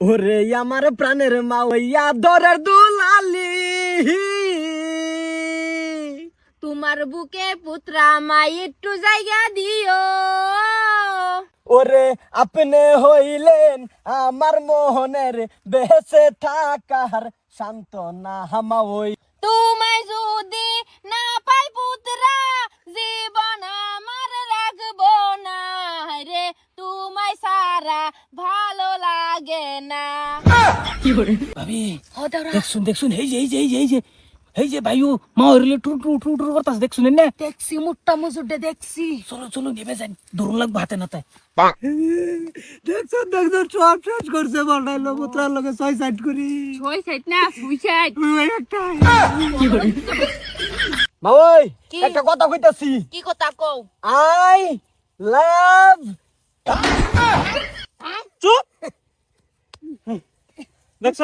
ওরে আমার প্রাণের মাওয়া দরের দুলালি। তোমার বুকে পুত্রা মাই একটু জায়গা দিও। ওরে আপনি হইলেন আমার মোহনের বেহেসে থাকার সান্ত্বনা হামা ওই তোমায় যদি না পাই লাগে না। ভাবি দেখছুন দেখছুন এই যে এই যে এই যে এই যে এই যে ভাইও মা হইলে টু টু টু টু করতাস দেখছুন না দেখছি মুট্টা মুসুরটা দেখছি। চলো চলো নেবে যাই দরুন লাগবে হাতে নাতে। দেখছ দেখছ সব শেষ করছে পুত্রার লগে ছয় সাইড করি। ছয় সাইড না সুই সাইড। ওই একটা। কি? একটা কথা কইতাছি। কি কথা কও? আই লাভ চুপ! দেখছ?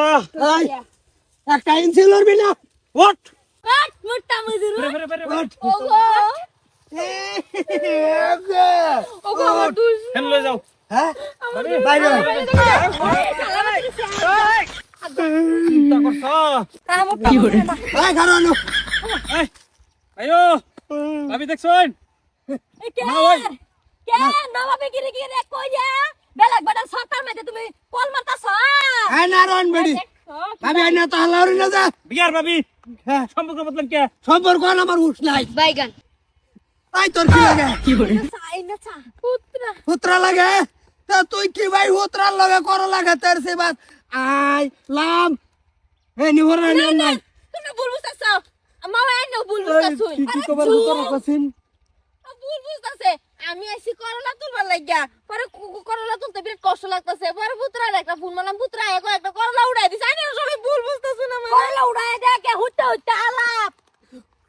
একটা ইঞ্চি লড়বি না। হোয়াট কাট মুট্টা বেরে বেরে ওগো। ওগো আমার দুস হেন লয়ে যাও। হ্যাঁ? বাইরে চিন্তা করছ? এই কারণ এই আয়ো ভাবি দেখছুন মা কে? নবা বেগিরে গিরে কইয়া বেলাক বাডা সরকার মধ্যে এই নারায়ণ বেড়ি। আমি আইনা তো হালাউরি না যা। বিয়ার ভাবি হ্যাঁ। সম্পর্ক বদলেন কে? সম্পর্ক আর আমার হুশ নাই। বাইগান। তাই তোর কি লাগে? না চা পুত্রা। হুতরা লাগে? তা তুই কি ভাই হুতরার লগে কর লাগে তোর সে বাত? আই লাম। এ নিহর নাই নাই। তুমি ভুল বুঝতাছ মামা এনে ভুল বুঝতাছ কি কি কবার হুতরা বুঝতাছে আমি আইছি করলা তুলবার লাগিয়া। পরে করলা তুলতে বিরাট কষ্ট লাগতাছে। পরে পুত্রা একটা ফুল মালাম পুত্রা এক একটা করলা উড়াই দিছে। আইনে সবাই ভুল বুঝতাছ না করলা উড়াই দেখে হুট্টা হুট্টা আলাপ।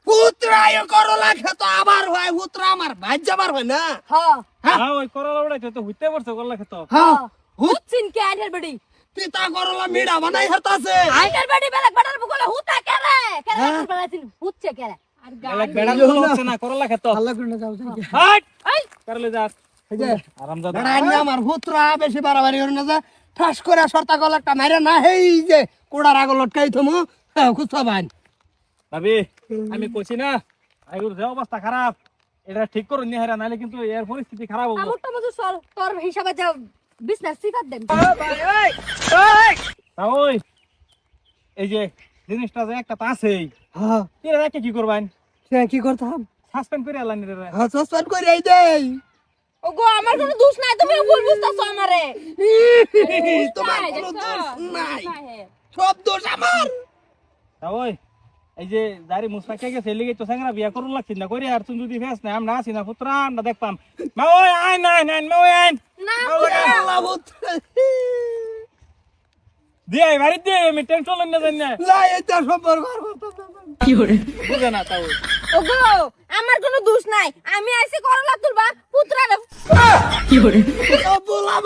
হুতরা এ কর লাগে আবার হয় হুতরা আমার ভাই যাবার হয় না। হ্যাঁ? হ্যাঁ ওই করলা উড়াইতে তো হইতে পারছে করলা খেত। হ্যাঁ। হুত হুচ্ছিন কে আইনের বাড়ি? পিতা করলা মিড়া বানাই হতাছে। আইনের বাড়ি বেলাক বাটার বুকলে হুতা কেরে কেরে হ্যাঁ। বানাইছিন হুচ্ছে কেরে আর এলাক বেড়া গুলো হচ্ছে না। করলা খেত আল্লাহ করে যাও হাট! এই! করলে যাক এই যে আরাম দাদা বেড়া আইনা আমার হুতরা বেশি বাড়াবাড়ি করে না যা। ঠাস করে সর্তা গল একটা মাইরা না হেই যে কোড়ার আগল লটকাই থমু। খুঁজতে পান ভাবি আমি কইছি না আইগুর যে অবস্থা খারাপ এটা ঠিক করুন নি হেরা নাহলে কিন্তু এর পরিস্থিতি খারাপ হব। মজু তোর হিসাবে যা বিজনেস সিফাত দেন। তা ওই এই যে জিনিসটা যে একটা তা আছেই। হ্যাঁ। এরা দেখে কি করবেন? কি করতাম? সাসপেন্ড করে আলান রে হ্যাঁ সসপেন্ড করে এই দেই ওগো আমার কোনো দোষ নাই তুমি ভুল বুঝতাছো আমারে। তোমার কোনো দোষ নাই। সব দোষ আমার। ওই এই যে দাড়ি মুসরা কে গেছে লিগে তো সাংরা বিয়া করুন লাগছি না করি আর তুমি যদি ফেস না আমরা আসি না পুত্রা আমরা দেখপাম মা ওই আইন আইন আইন মা ওই আইন। না আল্লাহ পুত্র। দিয়ে বাড়ি দিয়ে আমি টেনশন লইন না জানি না। না এটা সম্পর্ক আর করতাম না। বুঝে না তাও। ওগো আমার কোনো দোষ নাই। আমি আইছি করলা তুলবা পুত্রারে। ও বলা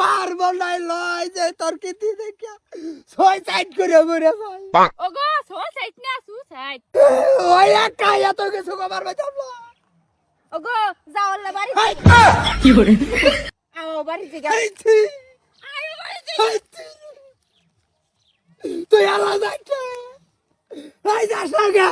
বলাই লয় যে তোর দেখিয়া। ছয় সাইড করে মরে ভাই ওগো সো সাইড না সু সাইড ওই একা এত কিছু কবার বাজাম না ওগো যাওয়াল্লা বাড়ি। হাই। আও বাড়ি থেকে। হাই ছি। বাড়ি থেকে। তুই আলাদা কে হাই যাস না